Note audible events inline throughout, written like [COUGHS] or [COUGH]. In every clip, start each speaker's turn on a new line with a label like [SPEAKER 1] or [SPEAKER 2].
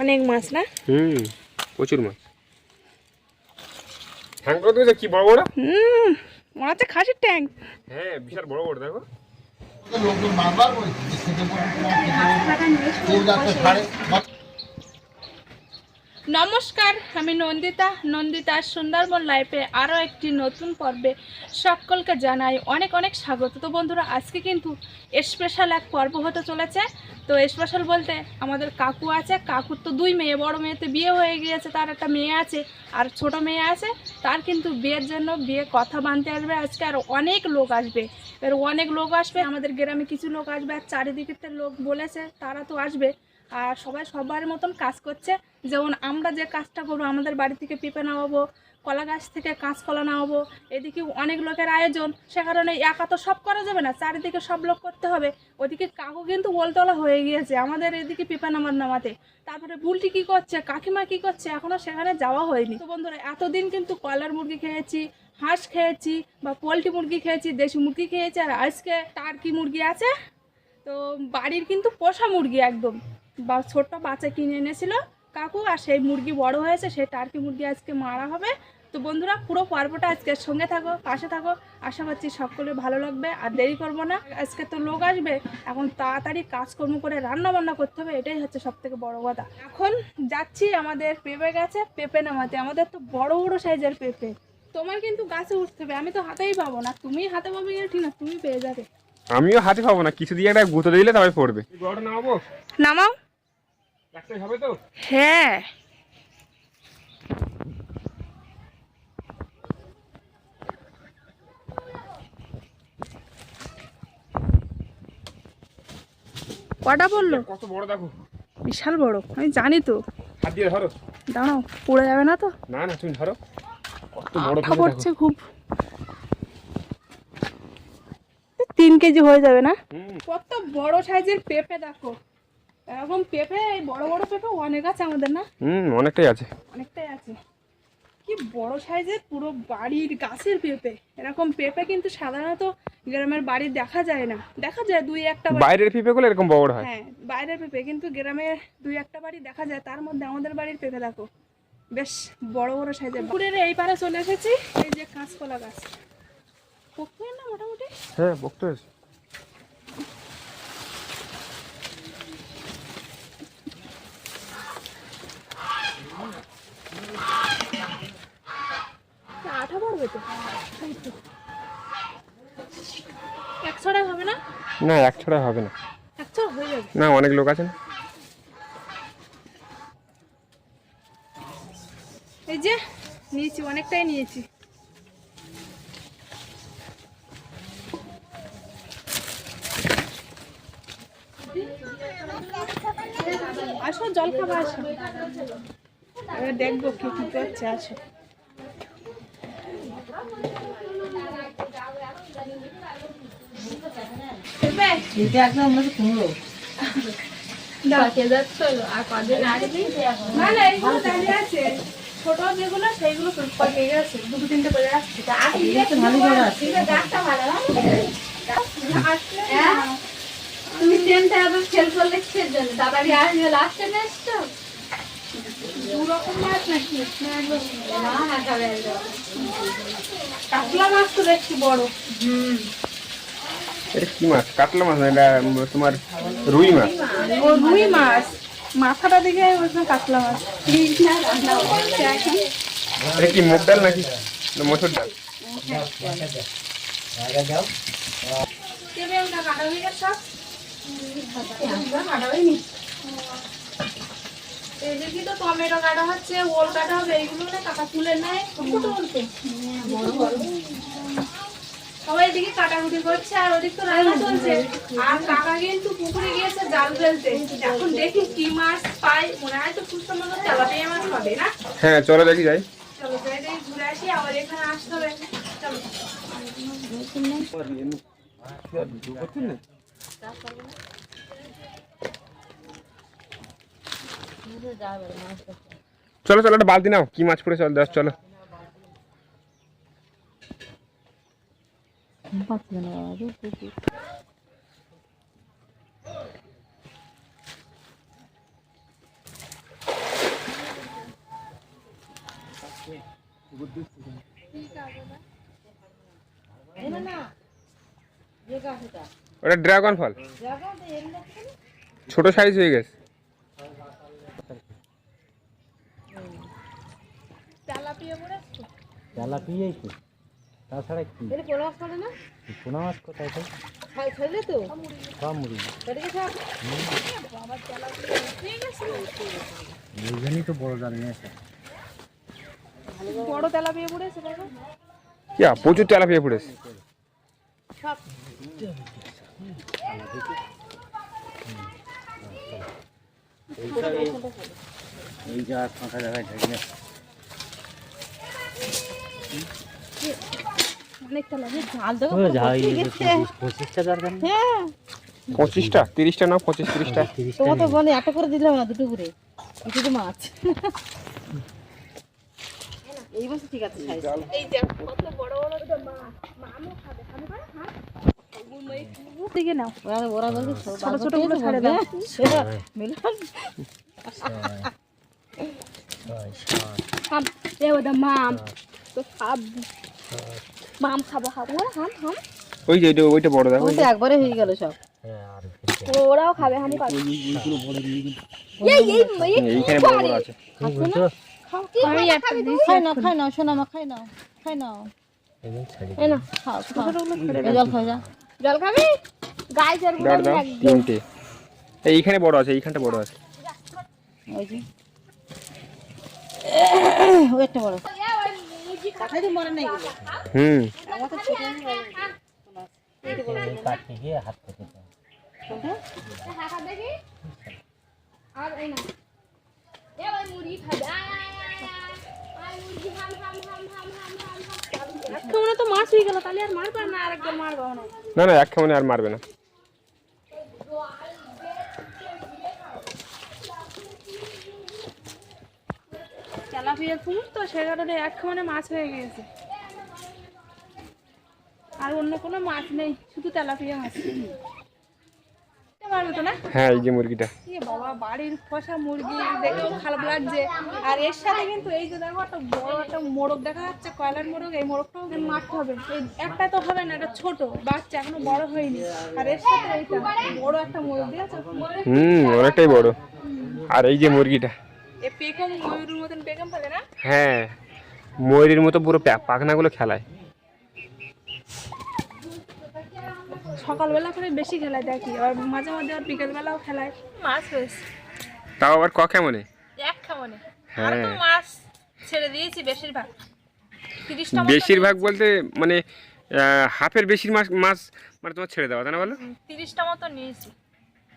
[SPEAKER 1] অনেক মাছ না?
[SPEAKER 2] হুম প্রচুর মাছ। হ্যাং করে দিয়েছে কি বড় বড়?
[SPEAKER 1] হুম মনে হচ্ছে খাসির ট্যাঙ্ক
[SPEAKER 2] হ্যাঁ বিশাল বড় বড় দেখো।
[SPEAKER 3] লোকজন বারবার বলছে যে খেতে বলছে তোমার খেতে বলছে কেউ যাচ্ছে ছাড়ে
[SPEAKER 1] নমস্কার, আমি নন্দিতা। নন্দিতা সুন্দরবন লাইফে আরও একটি নতুন পর্বে সকলকে জানাই অনেক অনেক স্বাগত। তো বন্ধুরা, আজকে কিন্তু স্পেশাল এক পর্ব হতে চলেছে। তো স্পেশাল বলতে আমাদের কাকু আছে। কাকুর তো দুই মেয়ে, বড় মেয়েতে বিয়ে হয়ে গিয়েছে, তার একটা মেয়ে আছে আর ছোট মেয়ে আছে। তার কিন্তু বিয়ের জন্য বিয়ে কথা বানতে আসবে। আজকে আর অনেক লোক আসবে। এর অনেক লোক আসবে। আমাদের গ্রামে কিছু লোক আসবে আর চারিদিকে লোক বলেছে, তারা তো আসবে। আর সবাই সবার মতন কাজ করছে। যেমন আমরা যে কাজটা করব, আমাদের বাড়ি থেকে পেঁপে নামাবো, কলা গাছ থেকে কাঁচকলা নামাবো, এদিকে অনেক লোকের আয়োজন। সে কারণে একা তো সব করা যাবে না, চারিদিকে সব লোক করতে হবে। ওদিকে কাকু কিন্তু বলতলা হয়ে গিয়েছে, আমাদের এদিকে পেঁপে নামার নামাতে। তারপরে বুলটি কি করছে, কাকিমা কি করছে এখনও সেখানে যাওয়া হয়নি। তো বন্ধুরা, এতদিন কিন্তু কয়লার মুরগি খেয়েছি, হাঁস খেয়েছি বা পোলট্রি মুরগি খেয়েছি, দেশি মুরগি খেয়েছি, আর আজকে টার্কি মুরগি আছে। তো বাড়ির কিন্তু পোষা মুরগি একদম। বা ছোট্ট বাচ্চা কিনে এনেছিল। কাকু আর সেই মুরগি বড় হয়েছে সেই টার্কি মুরগি আজকে মারা হবে। তো বন্ধুরা পুরো পর্বটা আজকে সঙ্গে থাকো পাশে থাকো। আশা করছি সকলে ভালো লাগবে আর দেরি করব না। আজকে তো লোক আসবে এখন তাড়াতাড়ি কাজকর্ম করে রান্না বান্না করতে হবে এটাই হচ্ছে সব থেকে বড় কথা। এখন যাচ্ছি আমাদের পেঁপে গাছে পেঁপে নামাতে। আমাদের তো বড় বড় সাইজের পেঁপে। তোমার কিন্তু গাছে উঠতে হবে আমি তো হাতেই পাবো না। তুমি হাতে পাবে ঠিক না তুমি পেয়ে যাবে।
[SPEAKER 2] আমিও হাতে পাবো না কিছু দিয়ে একটা গুঁতো দিলে তবে পড়বে। নামাবো?
[SPEAKER 1] নামাও।
[SPEAKER 2] হবে তো?
[SPEAKER 1] হ্যাঁ। কটা বলল?
[SPEAKER 2] কত বড় দেখো।
[SPEAKER 1] বিশাল বড় আমি জানি তো।
[SPEAKER 2] হাত দিয়ে ধরো।
[SPEAKER 1] দাঁড়াও পড়ে যাবে না তো?
[SPEAKER 2] না না তুমি ধরো। কত বড়
[SPEAKER 1] পড়ছে খুব। তিন কেজি হয়ে যাবে না? কত বড় সাইজের পেঁপে দেখো। এরকম পেঁপে বড় বড় পেঁপে অনেক আছে আমাদের না?
[SPEAKER 2] হুম অনেকটাই আছে।
[SPEAKER 1] অনেকটাই আছে। কি বড় সাইজের পুরো বাড়ির গাছের পেঁপে। এরকম পেঁপে কিন্তু সাধারণত গ্রামের বাড়ি দেখা যায় না। দেখা যায় দুই একটা
[SPEAKER 2] বাইরের পেঁপেগুলো এরকম বড় হয়?
[SPEAKER 1] হ্যাঁ বাইরের পেঁপে। কিন্তু গ্রামে দুই একটা বাড়ি দেখা যায়। তার মধ্যে আমাদের বাড়ির পেঁপে দেখো। বেশ বড় বড় সাইজের পুকুরের এই পারে চলে এসেছি। এই যে কাঁচকলা গাছ। পুকুরের না মোটামুটি?
[SPEAKER 2] হ্যাঁ বকতে
[SPEAKER 1] আঠা পড়বে তো? এক ছড়াই হবে না?
[SPEAKER 2] না এক ছড়া হবে না।
[SPEAKER 1] এক ছড়া হয়ে যাবে।
[SPEAKER 2] না অনেক লোক আছে না?
[SPEAKER 1] এই যে নিয়েছি অনেকটাই নিয়েছি। আসো জল খাবা আসো। এবার দেখব কি কি করছে আসো। না না এইগুলো দাঁড়িয়ে ছোট যেগুলো সেইগুলো পেকে গেছে। দুটো তিনটে পেকে আসছে। ভালো করে আছে। আসলে
[SPEAKER 4] তুমি ট্রেনটা আবার ফেল করলে কিসের জন্য তাড়াতাড়ি আসবে লাস্টে এসছো
[SPEAKER 1] রকম মাছ নাকি। কাতলা মাছ তো দেখছি বড়।
[SPEAKER 2] এটা কি মাছ? কাতলা মাছ না এটা তোমার রুই মাছ?
[SPEAKER 1] ও রুই মাছ। মাথাটা দিকে ওইখানে কাতলা মাছ।
[SPEAKER 4] না রান্না হচ্ছে এখন
[SPEAKER 2] এটা কি মুগ ডাল নাকি? না মসুর ডাল?
[SPEAKER 1] কেবে ওটা কাটা হয়ে গেছে? সব এদিকে তো টমেটো কাটা হচ্ছে ওল কাটা হবে এইগুলো না কাটা তুলে নেয় সবাই এদিকে কাটাকুটি করছে আর ওদিক তো রান্না চলছে। আর কাকা কিন্তু পুকুরে গিয়েছে জাল ফেলতে। এখন দেখি কি মাছ পাই মনে হয় তো তেলাপিয়া মাছ হবে না?
[SPEAKER 2] হ্যাঁ চলো দেখি যাই।
[SPEAKER 1] চলো যাই দেখি ঘুরে আসি আবার এখানে আসতে হবে। চলো।
[SPEAKER 2] চলো চলো একটা বালতি নাও। কি মাছ পড়ে চল দাস চলো। ওটা ড্রাগন ফল। ছোট সাইজ হয়ে গেছে।
[SPEAKER 1] তেলাপিয়া পড়েছে
[SPEAKER 5] জ্বালা পিয়েই তো। তাছাড়া কি?
[SPEAKER 4] এটা মাছ পড়ে না?
[SPEAKER 5] পোনা মাছ কোথায় তো
[SPEAKER 4] ছড়লে তো?
[SPEAKER 5] সব মুড়ি।
[SPEAKER 4] এটাকে সব
[SPEAKER 5] এই জন্যই তো বড় জাল নিয়ে আসে।
[SPEAKER 1] বড় তেলাপিয়া পড়েছে দেখো।
[SPEAKER 2] কি প্রচুর তেলাপিয়া পড়েছে
[SPEAKER 5] এই যা ফাঁকা জায়গায় ঢেকে না
[SPEAKER 4] অনেক তেলাপিয়া ঝাল দেবো
[SPEAKER 5] ও যা এই যে পঁচিশ- পঁচিশটা দরকার
[SPEAKER 4] হ্যাঁ।
[SPEAKER 2] পঁচিশটা তিরিশটা না পঁচিশ তিরিশটা।
[SPEAKER 4] তোমার তো বলে এত করে দিলাম না দুটো করে। দুটো মাছ। এই মাছ ঠিক আছে
[SPEAKER 1] এই দেখ কত বড় বড় মাছ মামও খাবে খাবে পারে? হ্যাঁ। দিকে নাও।
[SPEAKER 4] ওরা বলছে
[SPEAKER 1] ছোট ছোটগুলো ছেড়ে দাও।
[SPEAKER 4] মিলন।
[SPEAKER 1] হাম এ ওটা মাম। তো খাব। মাম খাব খাব। হাম হাম।
[SPEAKER 2] ওই যে ওইটা ওইটা বড় দেখো।
[SPEAKER 4] ওই তো একবারে হয়ে গেল সব।
[SPEAKER 5] হ্যাঁ।
[SPEAKER 1] ওরাও খাবে হাম খাবে
[SPEAKER 2] এইখানে বড় বড় আছে।
[SPEAKER 5] ঠিক বলছো?
[SPEAKER 1] আমি একটা দিই
[SPEAKER 4] খাই নাও খাই নাও শোনা মা খাই নাও খাই নাও।
[SPEAKER 1] এই না
[SPEAKER 4] খাও খাও। জল খাই যা।
[SPEAKER 1] জল খাবি? গাই জল
[SPEAKER 2] দাও দাও। তিনটে। এইখানে বড় আছে এইখানটা বড় আছে।
[SPEAKER 4] ওই যে। ওই একটা বড় কাঠাই তো মরে নাই এগুলো
[SPEAKER 2] হুম।
[SPEAKER 4] আমার তো ছোট
[SPEAKER 5] এই কাটতে গিয়ে হাত থেকে দাও।
[SPEAKER 1] দেখি আর এই না। এ ওই মুড়ি খাবে আয়, আয়, আয়, আয়। আয়, মুরগি হাম, হাম, হাম, হাম, হাম, হাম, হাম। এক্ষুনি তো মাছ হয়ে গেল তাহলে আর মারবে না না।
[SPEAKER 2] না না এক খামনে আর মারবে না।
[SPEAKER 1] তেলাপিয়ার পুকুর তো সে কারণে এক খামনে মাছ হয়ে গিয়েছে। আর অন্য কোনো মাছ নেই শুধু তেলাপিয়া মাছ।
[SPEAKER 2] হ্যাঁ এই যে মুরগিটা।
[SPEAKER 1] বাবা বাড়ির পোষা মুরগি দেখেও খারাপ লাগছে। আর এর সাথে কিন্তু এই যে দেখো একটা বড় একটা মোরগ দেখা যাচ্ছে কয়লার মোরগ এই মোরগটাও কিন্তু মারতে হবে। এই একটা তো হবে না এটা ছোট বাচ্চা এখনও বড় হয়নি। আর এর সাথে এইটা বড় একটা মোরগ
[SPEAKER 2] হুম অনেকটাই বড়। আর এই যে মুরগিটা।
[SPEAKER 1] এ পেকম ময়ূরের মতন ফেলে না?
[SPEAKER 2] হ্যাঁ ময়ূরের মতো পুরো পাখনাগুলো খেলায়।
[SPEAKER 1] সকালবেলা করে বেশি খেলায় দেখি। আর মাঝে মাঝে আর বিকেলবেলাও খেলায়। মাছ হয়েছে
[SPEAKER 2] তাও আবার ক কেমনে?
[SPEAKER 1] এক খামনে
[SPEAKER 2] হ্যাঁ।
[SPEAKER 1] আর তো মাছ ছেড়ে দিয়েছি বেশিরভাগ।
[SPEAKER 2] বেশিরভাগ বলতে মানে হাফের বেশির মাছ মাছ মানে তোমার ছেড়ে দেওয়া তাই না বলো?
[SPEAKER 1] তিরিশটা মতো নিয়েছি।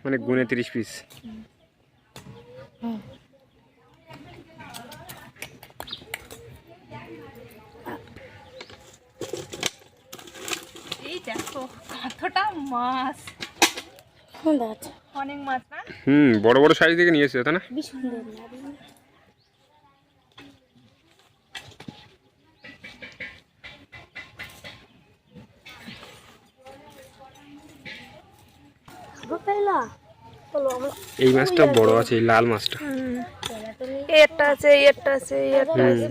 [SPEAKER 2] মানে গুনে তিরিশ পিস
[SPEAKER 1] দেখো কতটা মাছ। অনেক মাছ না?
[SPEAKER 2] হুম বড় বড় সাইজ থেকে নিয়ে এসেছ তাই না? এই মাছটা বড় আছে এই লাল মাছটা।
[SPEAKER 1] একটা আছে একটা আছে একটা আছে।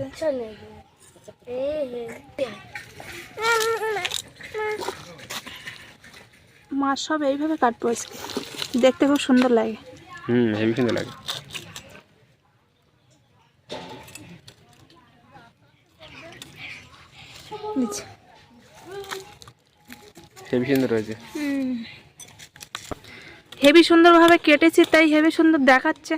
[SPEAKER 1] মাছ সব এইভাবে কাটবো আজকে। দেখতে খুব সুন্দর লাগে।
[SPEAKER 2] হুম হেভি সুন্দর লাগে। হেভি সুন্দর রয়েছে
[SPEAKER 1] হেভি সুন্দরভাবে কেটেছি তাই হেভি সুন্দর দেখাচ্ছে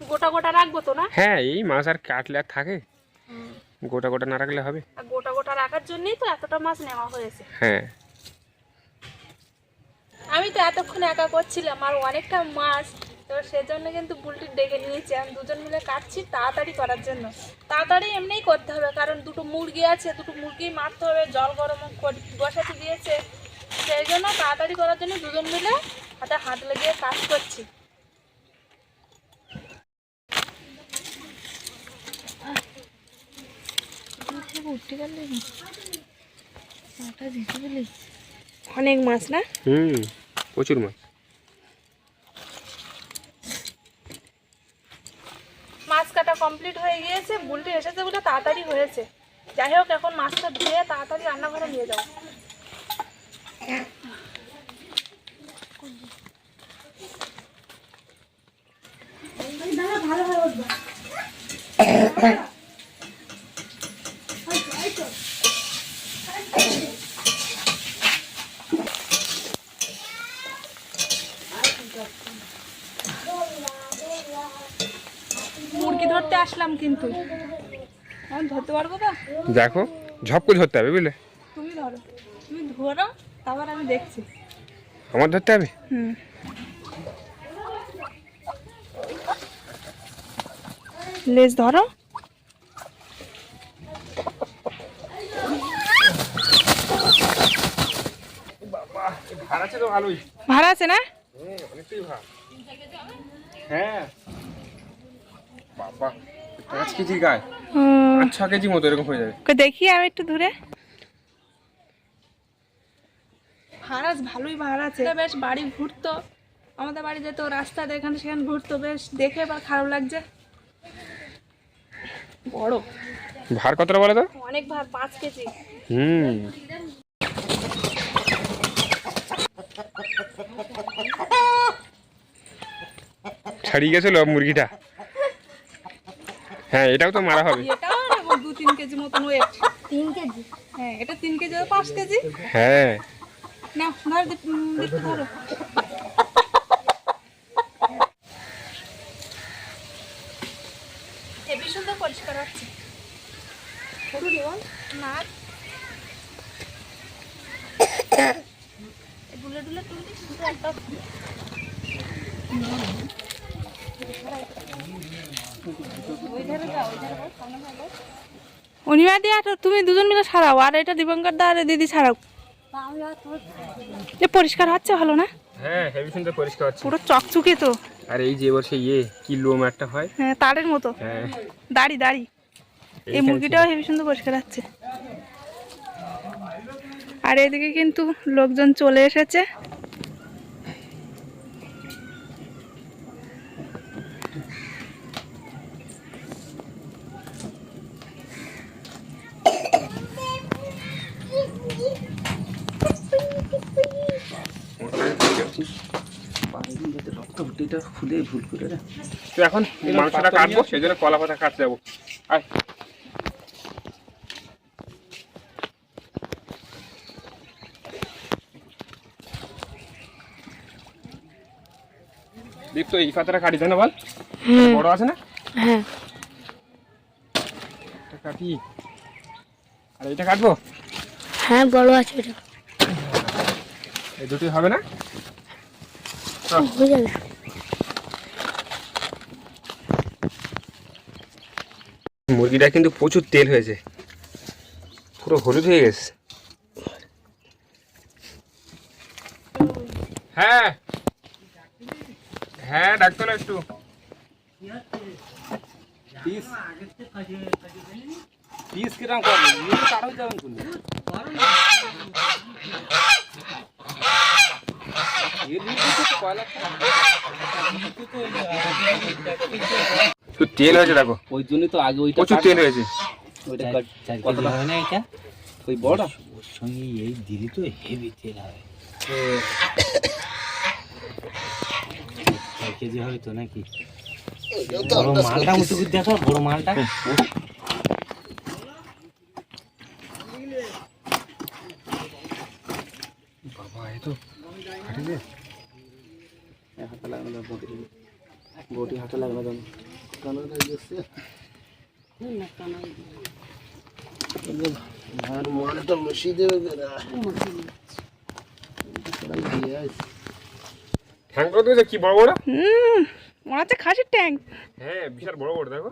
[SPEAKER 1] গোটা গোটা রাখব তো না?
[SPEAKER 2] হ্যাঁ এই মাছ আর কাটলে আর থাকে। গোটা গোটা না রাখলে হবে।
[SPEAKER 1] গোটা গোটা রাখার জন্যই তো এতটা মাছ নেওয়া হয়েছে।
[SPEAKER 2] হ্যাঁ।
[SPEAKER 1] আমি তো এতক্ষণ একা করছিলাম আর অনেকটা মাছ। তো সেজন্য কিন্তু বুলটি ডেকে নিয়েছি। আমি দুজন মিলে কাটছি তাড়াতাড়ি করার জন্য। তাড়াতাড়ি এমনিই করতে হবে কারণ দুটো মুরগি আছে দুটো মুরগি মারতে হবে জল গরম বসাতে দিয়েছে। সেই জন্য তাড়াতাড়ি করার জন্য দুজন মিলে হাতে হাত লাগিয়ে কাজ করছি। অনেক মাছ না?
[SPEAKER 2] হুম প্রচুর মাছ।
[SPEAKER 1] কমপ্লিট হয়ে গিয়েছে বুলটি এসেছে বলে তাড়াতাড়ি হয়েছে। যাই হোক এখন মাছটা ধুয়ে তাড়াতাড়ি রান্নাঘরে নিয়ে যাব। মুরগি ধরতে কিন্তু। আমি ধরতে পারব তো?
[SPEAKER 2] দেখো ঝপ করে ধরতে হবে বুঝলে?
[SPEAKER 1] তুমি ধরো। তুমি ধরো তারপর আমি দেখছি।
[SPEAKER 2] আমার ধরতে হবে?
[SPEAKER 1] হুম। লেজ ধরো।
[SPEAKER 2] ভার আছে তো ভালোই।
[SPEAKER 1] ভাড়া আছে না?
[SPEAKER 2] হ্যাঁ হ্যাঁ। বাবা। পাঁচ কেজি গায়ে
[SPEAKER 1] হুম,
[SPEAKER 2] পাঁচ ছ কেজি মতো এরকম হয়ে যাবে।
[SPEAKER 1] দেখি আমি একটু দূরে। ভাড়াস ভালোই ভাড়া আছে বেশ বাড়ি ঘুরতো। আমাদের বাড়ি যেত রাস্তা এখানে সেখানে ঘুরতো। বেশ দেখে বা খারাপ লাগছে। বড়।
[SPEAKER 2] ভার কতটা বলো তো
[SPEAKER 1] অনেক ভার পাঁচ কেজি।
[SPEAKER 2] হুম। ছাড়িয়ে গেছিল মুরগিটা। হ্যাঁ এটাও তো মারা হবে।
[SPEAKER 1] এটাও দু তিন কেজি মতন ওয়েট
[SPEAKER 4] তিন কেজি?
[SPEAKER 1] হ্যাঁ এটা তিন কেজি পাঁচ কেজি।
[SPEAKER 2] হ্যাঁ।
[SPEAKER 1] না [COUGHS] ধর দেখতে ধরো হেবি সুন্দর পরিষ্কার হচ্ছে না। এই ডুলে ডুলে তুলতে একটা অনিমা দিয়া তো তুমি দুজন মিলে ছাড়াও আর এটা দিবঙ্কর দা আর দিদি ছাড়াও এ পরিষ্কার হচ্ছে ভালো না?
[SPEAKER 2] হ্যাঁ হেভি সুন্দর পরিষ্কার হচ্ছে।
[SPEAKER 1] পুরো চকচকে তো।
[SPEAKER 2] আর এই যে এবার সেই ইয়ে কি লোম একটা হয়?
[SPEAKER 1] হ্যাঁ তারের মতো।
[SPEAKER 2] হ্যাঁ।
[SPEAKER 1] দাড়ি দাড়ি। এই মুরগিটাও হেবি সুন্দর পরিষ্কার হচ্ছে। আর এদিকে কিন্তু লোকজন চলে এসেছে।
[SPEAKER 2] তো এখন মাংসটা কাটবো সেই জন্য কলা পাতা কাটতে যাব। আয়। দীপ তো এই পাতাটা কাটি না বল? বড় আছে না?
[SPEAKER 1] হ্যাঁ।
[SPEAKER 2] এটা কাটি। আর এটা কাটবো?
[SPEAKER 4] হ্যাঁ বড় আছে এটা।
[SPEAKER 2] এই দুটোই হবে না?
[SPEAKER 4] হয়ে যাবে।
[SPEAKER 2] মুরগিটা কিন্তু প্রচুর তেল হয়েছে। পুরো হলুদ হয়ে গেছে হ্যাঁ হ্যাঁ ডাক্তার একটু
[SPEAKER 5] পিস পিস কিরম করবে নিয়ে তো কারও যাবেন কোন
[SPEAKER 2] তো তেল হয়েছে দেখো।
[SPEAKER 5] ওই জন্যই তো আগে ওইটা
[SPEAKER 2] প্রচুর তেল হয়েছে।
[SPEAKER 5] ওইটা কতটা? হয় না এটা? ওই বড়টা
[SPEAKER 6] ওর সঙ্গে এই দিলি তো হেভি তেল হবে কেজি হবে তো নাকি? বড় মালটা উঁচু করে দেখো বড় মালটা।
[SPEAKER 2] বাবা এই তো ফাটিছে
[SPEAKER 5] হাতে লাগবে না বটি। হাতে লাগবে না
[SPEAKER 3] কানাডা গেছে আর মালটা মশি দেবে বেরা দিয়ে আসি
[SPEAKER 2] ঠ্যাং করে কি বড় বড়
[SPEAKER 1] হুম মনে হচ্ছে খাসির
[SPEAKER 2] হ্যাঁ বিশাল বড় বড় দেখো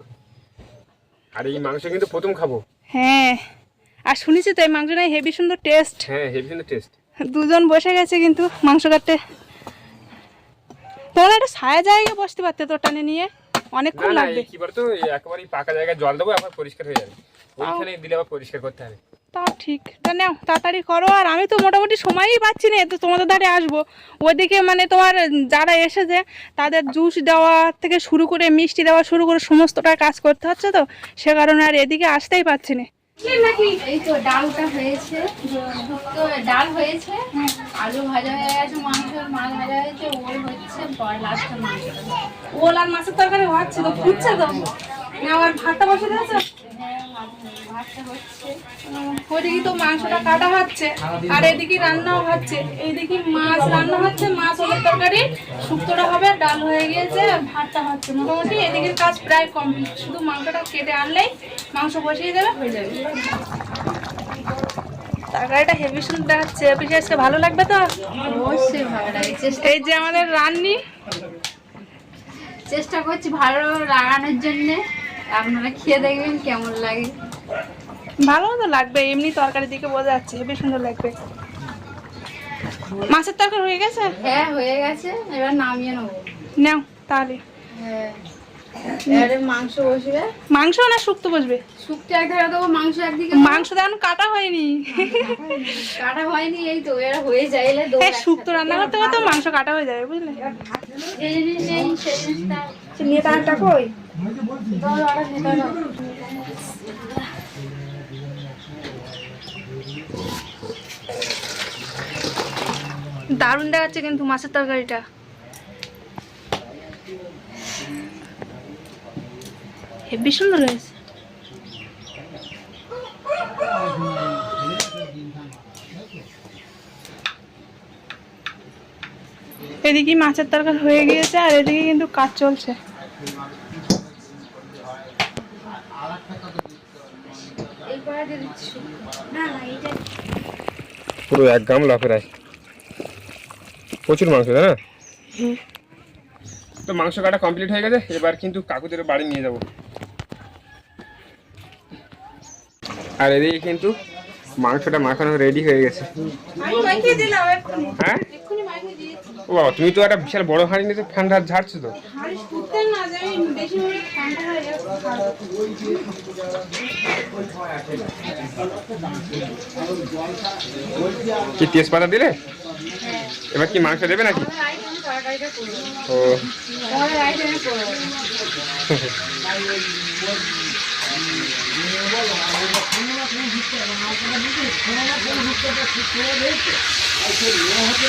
[SPEAKER 2] আর এই কিন্তু প্রথম খাব
[SPEAKER 1] হ্যাঁ আর শুনেছি হেভি সুন্দর টেস্ট
[SPEAKER 2] হ্যাঁ হেভি কিন্তু টেস্ট
[SPEAKER 1] দুজন বসে গেছে কিন্তু মাংস কাটতে। তোমরা একটা ছায়া জায়গায় বসতে পারতে তো টানে নিয়ে। অনেকক্ষণ লাগবে।
[SPEAKER 2] কি বলতো এই পাকা জায়গায় জল দেবো আবার পরিষ্কার হয়ে যাবে। ওইখানে দিলে আবার পরিষ্কার করতে হবে।
[SPEAKER 1] তা ঠিক। তা নাও তাড়াতাড়ি করো আর আমি তো মোটামুটি সময়ই পাচ্ছি না তো তোমাদের ধারে আসব। ওইদিকে মানে তোমার যারা এসেছে তাদের জুস দেওয়া থেকে শুরু করে মিষ্টি দেওয়া শুরু করে সমস্তটা কাজ করতে হচ্ছে তো সে কারণে আর এদিকে আসতেই পারছি না।
[SPEAKER 4] এই তো ডালটা হয়েছে। তো ডাল হয়েছে। আলু ভাজা হয়ে গেছে মাংস মাছ ভাজা হয়েছে, ওল হচ্ছে, পর লাস্টের মাছ
[SPEAKER 1] ওল আর মাছের তরকারি হচ্ছে তো, ফুটছে তো। না, আবার ভাতটা বসে দিয়েছে ওইদিকে তো মাংসটা কাটা হচ্ছে আর এদিকে রান্নাও হচ্ছে। এইদিকে মাছ রান্না হচ্ছে মাছ তরকারি শুক্তোটা হবে ডাল হয়ে গিয়েছে আর ভাতটা হচ্ছে। মোটামুটি এদিকের কাজ প্রায় কমপ্লিট। শুধু মাংসটা কেটে আনলেই মাংস বসিয়ে দেবে হয়ে যাবে। তরকারিটা হেভি সুন্দর দেখাচ্ছে। পিসে আজকে ভালো লাগবে তো?
[SPEAKER 4] অবশ্যই ভালো লাগে।
[SPEAKER 1] এই যে আমাদের রান্নি।
[SPEAKER 4] চেষ্টা করছি ভালো লাগানোর জন্যে। আপনারা খেয়ে দেখবেন কেমন লাগে
[SPEAKER 1] ভালো তো লাগবে এমনি তরকারি দিকে বোঝা যাচ্ছে হেভি সুন্দর লাগবে মাছের তরকারি হয়ে গেছে
[SPEAKER 4] হ্যাঁ হয়ে গেছে এবার নামিয়ে নেব
[SPEAKER 1] নাও তাহলে
[SPEAKER 4] হ্যাঁ এবারে মাংস বসবে
[SPEAKER 1] মাংস না শুক্তো বসবে
[SPEAKER 4] শুক্তো একধারে দেবো মাংস একদিকে
[SPEAKER 1] মাংস তো এখন কাটা হয়নি
[SPEAKER 4] কাটা হয়নি এই তো এরা হয়ে যাইলে দেবো
[SPEAKER 1] শুক্তো রান্না করতে করতে মাংস কাটা হয়ে যাবে বুঝলে
[SPEAKER 4] যে জিনিস নেই সেই জিনিসটা
[SPEAKER 1] নিয়ে তারটা কই
[SPEAKER 4] দাও, আরও নিতে দাও।
[SPEAKER 1] দারুণ দেখাচ্ছে কিন্তু মাছের তরকারিটা। হেব্বি সুন্দর হয়েছে। এদিকে মাছের তরকারি হয়ে গিয়েছে আর এদিকে কিন্তু কাজ চলছে।
[SPEAKER 2] পুরো এক গামলা প্রায় প্রচুর মাংস তাই না? তো মাংস কাটা কমপ্লিট হয়ে গেছে এবার কিন্তু কাকুদের বাড়ি নিয়ে যাব। আর এদিকে কিন্তু মাংসটা মাখানো রেডি হয়ে গেছে। হ্যাঁ? ও বাবা তুমি তো একটা বিশাল বড় হাঁড়ি নিয়ে ফ্যান ঝাড়ছো তো। কি তেজপাতা দিলে? এবার কি মাংস দেবে নাকি? ও।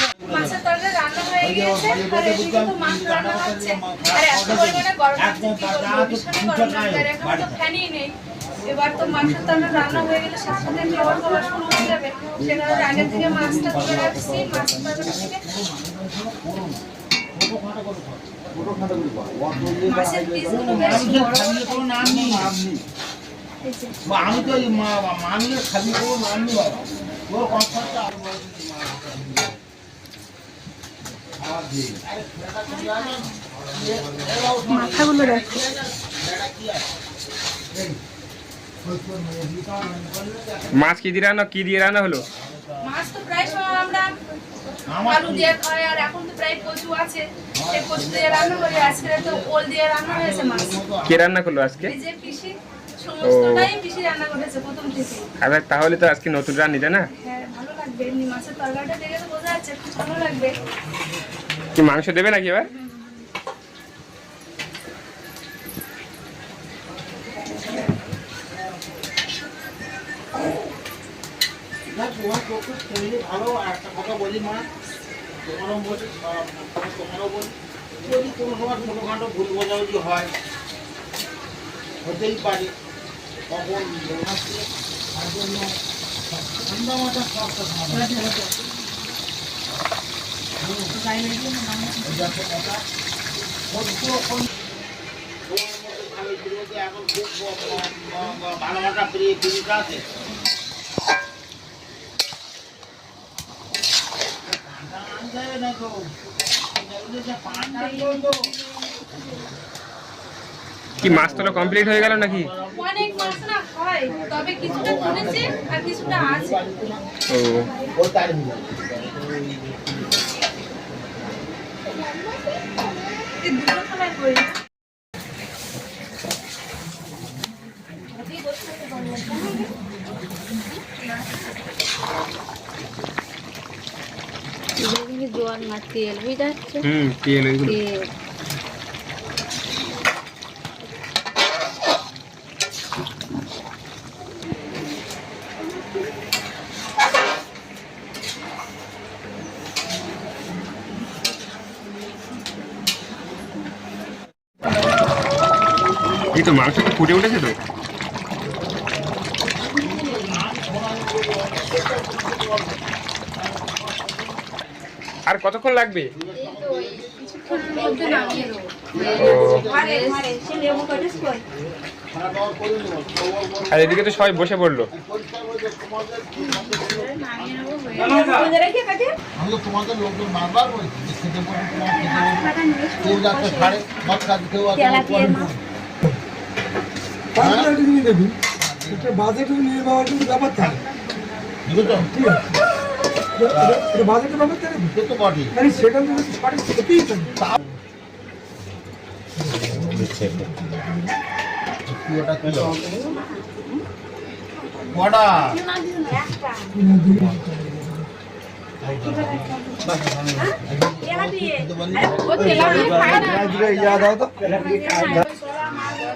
[SPEAKER 2] [LAUGHS]
[SPEAKER 1] এবার তো মাছের তরকারি রান্না হয়ে গেলে সাথে সাথে খাবার খাবার শুরু হয়ে যাবে। সে কারণে থেকে মাছটা তুলে রাখছি মাছের তরকারি থেকে মাছের পিসগুলো বেশ বড়। বড়
[SPEAKER 3] আমি তো এই মা- মা- মামিয়ে খালি করব নামনি বাবা। তোর কনসার্টটা
[SPEAKER 1] মাথাগুলো দেখো
[SPEAKER 2] মাছ কি দিয়ে রান্না কি দিয়ে রান্না হলো?
[SPEAKER 1] মাছ তো প্রায় সময় আমরা আলু দিয়ে খাই আর এখন তো প্রায় কচু আছে। সেই কচু দিয়ে রান্না করি আজকে তো ওল দিয়ে রান্না হয়েছে মাছ।
[SPEAKER 2] কে রান্না করল আজকে?
[SPEAKER 1] যে পিসি। সমস্তটাই পিসি রান্না করেছে প্রথম থেকে।
[SPEAKER 2] আবার তাহলে তো আজকে নতুন রান্নি তাই না?
[SPEAKER 1] হ্যাঁ ভালো লাগবে এমনি মাছের তরকারিটা দেখে তো বোঝা যাচ্ছে খুব ভালো লাগবে।
[SPEAKER 2] কি মাংস দেবে নাকি এবার?
[SPEAKER 3] না তোমার শরীরে ভালো একটা কথা বলি মা তোমারও বলি তোমারও বলি যদি কোনো সময় ছোটোখাটো ভুল বোঝাবুঝি হয় হতেই পারে। তখন ওনাকে তার জন্য ঠান্ডা মাথা দেখো কথা, মধ্যে এখন খুব ব- ব- ব- ভালোবাসা প্রিয় জিনিস আছে
[SPEAKER 2] কি মাছ তোলা কমপ্লিট হয়ে গেল নাকি?
[SPEAKER 1] অনেক মাছ না হয় তবে কিছুটা আর কিছুটা আছে।
[SPEAKER 2] ও।
[SPEAKER 4] জোয়ার না তেল হয়ে যাচ্ছে
[SPEAKER 2] হুম তেল। মাংসটা ফুটে উঠেছে তো? আর কতক্ষণ লাগবে? আর এদিকে তো সবাই বসে পড়ল।
[SPEAKER 3] তোমাদের লোকজন বারবার বলছি যে খেতে বসে তোমার খেতে বসে। কেউ যাচ্ছে ছাড়ে মদ খাচ্ছে কেউ আছে
[SPEAKER 7] বাজারে তুমি দেবি এটা বাজেটে নিয়ে কিন্তু ব্যাপার থাকে? বাজেটের ব্যাপার থাকে সেটা সঠিক?
[SPEAKER 3] কটা?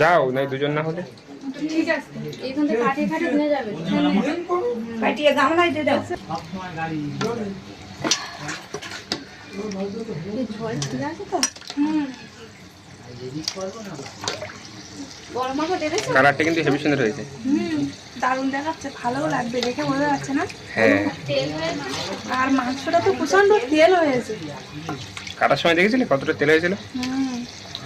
[SPEAKER 2] যাও নাই দুজন না হলে।
[SPEAKER 1] ঠিক আছে
[SPEAKER 4] এইখান থেকে কাটিয়ে কাটিয়ে নিয়ে যাবে। ঝোল ঠিক আছে তো
[SPEAKER 1] হুম
[SPEAKER 4] গরম মাখা দেখেছ
[SPEAKER 2] কালারটা কিন্তু হেভি সুন্দর হয়েছে।
[SPEAKER 1] হুম দারুণ দেখাচ্ছে ভালোও লাগবে দেখে বোঝা যাচ্ছে না?
[SPEAKER 2] হ্যাঁ।
[SPEAKER 1] আর মাংসটা তো প্রচণ্ড তেল হয়েছে।
[SPEAKER 2] কাটার সময় দেখেছিলে কতটা তেল হয়েছিল?
[SPEAKER 1] হুম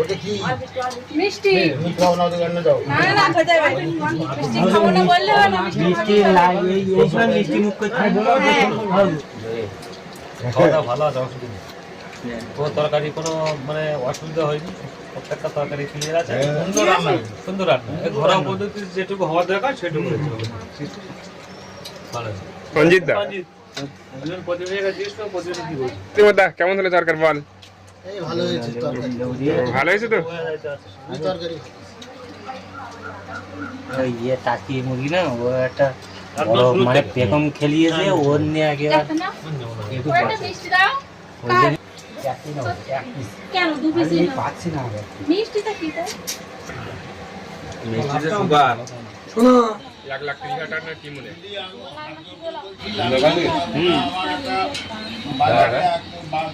[SPEAKER 3] ওটা কি?
[SPEAKER 1] মিষ্টি।
[SPEAKER 3] খাও না, ওদের রান্না দাও।
[SPEAKER 1] না না খেতে মিষ্টি খাব না বললে হয় না মিষ্টি
[SPEAKER 6] মিষ্টি লাগে এই এই মিষ্টি মুখ করে খাই। বলো
[SPEAKER 8] খাওয়া ভালো আছে অসুবিধা নেই তরকারি কোনো মানে অসুবিধা হয়নি? প্রত্যেকটা তরকারি ক্লিয়ার আছে? সুন্দর রান্না। সুন্দর রান্না। ঘরোয়া পদ্ধতিতে যেটুকু হওয়ার দরকার সেটুকু ভালো
[SPEAKER 2] রঞ্জিত দা।
[SPEAKER 8] জিজ্ঞেস করো, কি বলছে?
[SPEAKER 2] কেমন হলো তরকার বল।
[SPEAKER 3] ভালো হয়েছে
[SPEAKER 2] ভালো হয়েছে তো?
[SPEAKER 3] তরকারি।
[SPEAKER 6] ওই ইয়ে টাকি মুরগি না ও একটা। মানে পেকম খেলিয়েছে ওর নিয়ে
[SPEAKER 4] একটু। কেন দু
[SPEAKER 6] পাচ্ছি না আগে।
[SPEAKER 1] মিষ্টিটা কি তাই?
[SPEAKER 7] শোনা।
[SPEAKER 2] এক লাখ তিরিশ হাজার টাকা কি মনে?
[SPEAKER 3] বাজারটা একদম